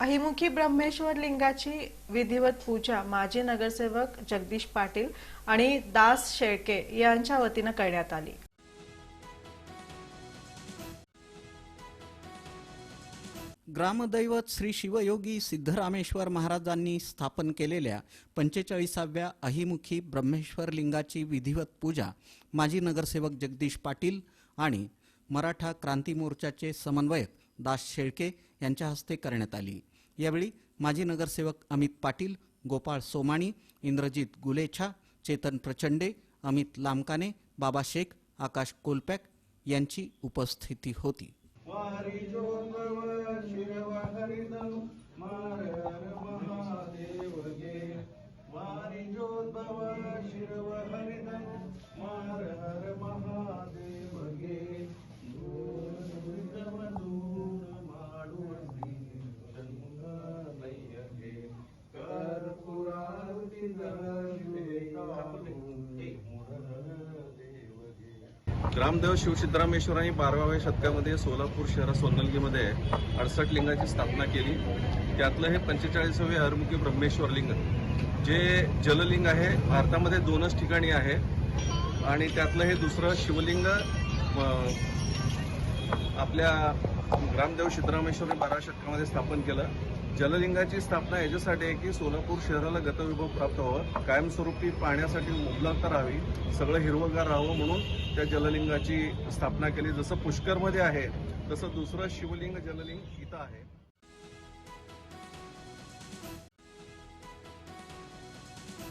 अहिमुखी ब्रह्मेश्वर लिंगाची विधिवत पूजा माजी नगरसेवक जगदीश पाटील आणि दास शेळके यांच्या वतीनं करण्यात आली. ग्रामदैवत श्री शिवयोगी सिद्धरामेश्वर महाराजांनी स्थापन केलेल्या पंचेचाळीसाव्या अहिमुखी ब्रह्मेश्वर लिंगाची विधिवत पूजा माजी नगरसेवक जगदीश पाटील आणि मराठा क्रांती मोर्चाचे समन्वयक दास शेळके यांच्या हस्ते करण्यात आली. यावेळी माजी नगरसेवक अमित पाटील गोपाळ सोमाणी इंद्रजित गुलेछा चेतन प्रचंडे अमित लामकाने बाबा शेख आकाश कोलपॅक यांची उपस्थिती होती. ग्रामदेव शिवसिद्धरामेश्वरांनी बाराव्या शतकामध्ये सोलापूर शहरात सोनलगीमध्ये अडसठ लिंगाची स्थापना केली. त्यातलं हे पंचेचाळीसावे हरमुखी ब्रह्मेश्वर लिंग जे जललिंग आहे भारतामध्ये दोनच ठिकाणी आहे. आणि त्यातलं हे दुसरं शिवलिंग आपल्या ग्रामदेव सिद्धरामेश्वरने बारा शतकामध्ये स्थापन केलं. जललिंगाची स्थापना याच्यासाठी आहे की सोलापूर शहराला गतविभव प्राप्त व्हावं. कायमस्वरूपी पाण्यासाठी मुबलकता राहावी. सगळं हिरवंगार राहावं म्हणून त्या जललिंगाची स्थापना केली. जसं पुष्करमध्ये आहे तसं दुसरं शिवलिंग जललिंग इथं आहे.